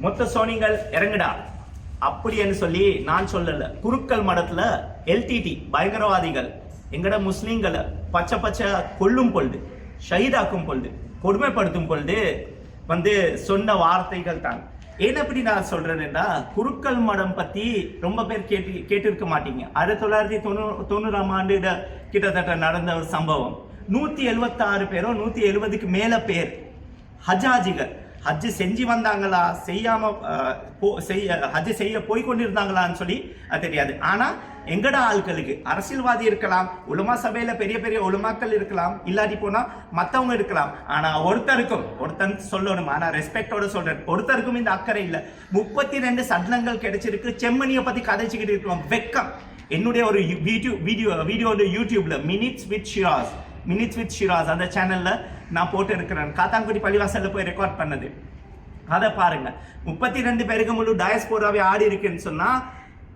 மொத்த சோனிங்கள் இறங்குடா. அப்படின்னு சொல்லி நான் சொல்லல. குருக்கள் மடத்துல எல்டிடி பயங்கரவாதிகள். எங்கட முஸ்லீம்களை பச்சை பச்சை கொல்லும் பொழுது ஷஹீதாக்கும் பொழுது கொடுமைப்படுத்தும் பொழுது வந்து சொன்ன வார்த்தைகள் தான். ஏன் அப்படி நான் சொல்றேன்னா குருக்கள் மடம் பத்தி ரொம்ப பேர் கேட்டு கேட்டிருக்க மாட்டீங்க. ஆயிரத்தி தொள்ளாயிரத்தி தொண்ணூறு தொண்ணூறாம் ஆண்டு கிட்டத்தட்ட நடந்த ஒரு சம்பவம். நூத்தி எழுபத்தாறு பேரோ நூத்தி எழுபதுக்கு மேல பேர் ஹஜாஜிகள். ஹஜ் செஞ்சு வந்தாங்களா? செய்யாம போ- செய்ய ஹஜ்ஜு செய்ய போய் கொண்டிருந்தாங்களான்னு சொல்லி அது தெரியாது. ஆனால் எங்கட ஆட்களுக்கு அரசியல்வாதி இருக்கலாம் உலமா சபையில பெரிய பெரிய உலமாக்கள் இருக்கலாம் இல்லாட்டி போனா மற்றவங்க இருக்கலாம். ஆனா ஒருத்தருக்கும் ஒருத்தன் சொல்லணும். ஆனா ரெஸ்பெக்டோட சொல்றேன். ஒருத்தருக்கும் இந்த அக்கறை இல்லை. முப்பத்தி ரெண்டு சடலங்கள் கிடைச்சிருக்கு. செம்மணியை பத்தி கதைச்சுக்கிட்டு இருக்கோம். வெக்கம். என்னுடைய ஒரு வீடியோ வீடியோ வீடியோ யூடியூப்ல minutes with Shiraz minutes with Shiraz அந்த சேனலில் நான் போட்டு இருக்கிறேன் காத்தாங்குடி பள்ளிவாசலில் போய் ரெக்கார்ட் பண்ணது. அதை பாருங்க. முப்பத்தி ரெண்டு பேருக்கு முழு டயஸ்போராவே ஆடி இருக்குன்னு சொன்னா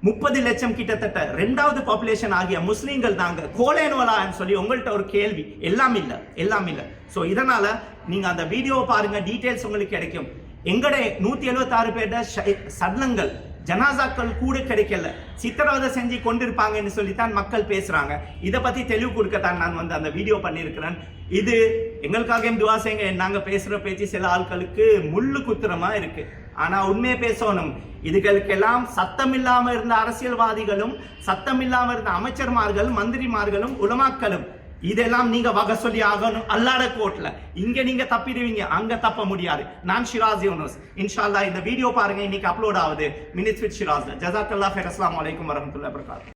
முப்பது லட்சம் கிட்டத்தட்ட ரெண்டாவது பாப்புலேஷன் ஆகிய முஸ்லீம்கள் தாங்க. கோலேனுவலான்னு சொல்லி உங்கள்கிட்ட ஒரு கேள்வி. எல்லாம் இல்லை எல்லாம் இல்லை. ஸோ இதனால நீங்க அந்த வீடியோவை பாருங்க டீட்டெயில்ஸ் உங்களுக்கு கிடைக்கும். எங்கட நூத்தி எழுபத்தாறு பேர்ட சடலங்கள் ஜனாசாக்கள் கூட கிடைக்கல. சித்திரவதை செஞ்சு கொண்டிருப்பாங்கன்னு சொல்லித்தான் மக்கள் பேசுறாங்க. இதை பத்தி தெளிவு கொடுக்கத்தான் நான் வந்து அந்த வீடியோ பண்ணியிருக்கிறேன். இது எங்களுக்காக துவா செய்யுங்க? நாங்க பேசுற பேச்சு சில ஆட்களுக்கு முள்ளு குத்துறமா இருக்கு. ஆனா உண்மையை பேசணும். இதுகளுக்கெல்லாம் சத்தம் இல்லாம இருந்த அரசியல்வாதிகளும் சத்தம் இல்லாம இருந்த அமைச்சர்மார்கள் மந்திரிமார்களும் உலமாக்களும் இதெல்லாம் நீங்க வகை சொல்லி ஆகணும் அல்லாட கோட்ல. இங்க நீங்க தப்பிடுவீங்க அங்க தப்ப முடியாது. நான் ஷிராஸ் யூனஸ். இன்ஷால்லா இந்த வீடியோ பாருங்க இன்னைக்கு அப்லோட் ஆகுது. மினிட்ஸ் வித் ஷிராஸ் ஜசாக்கல்லா ஃபேர் அஸ்லாம் வலைக்கும் வரமத்துல்லாஹி வபரகாத்துஹு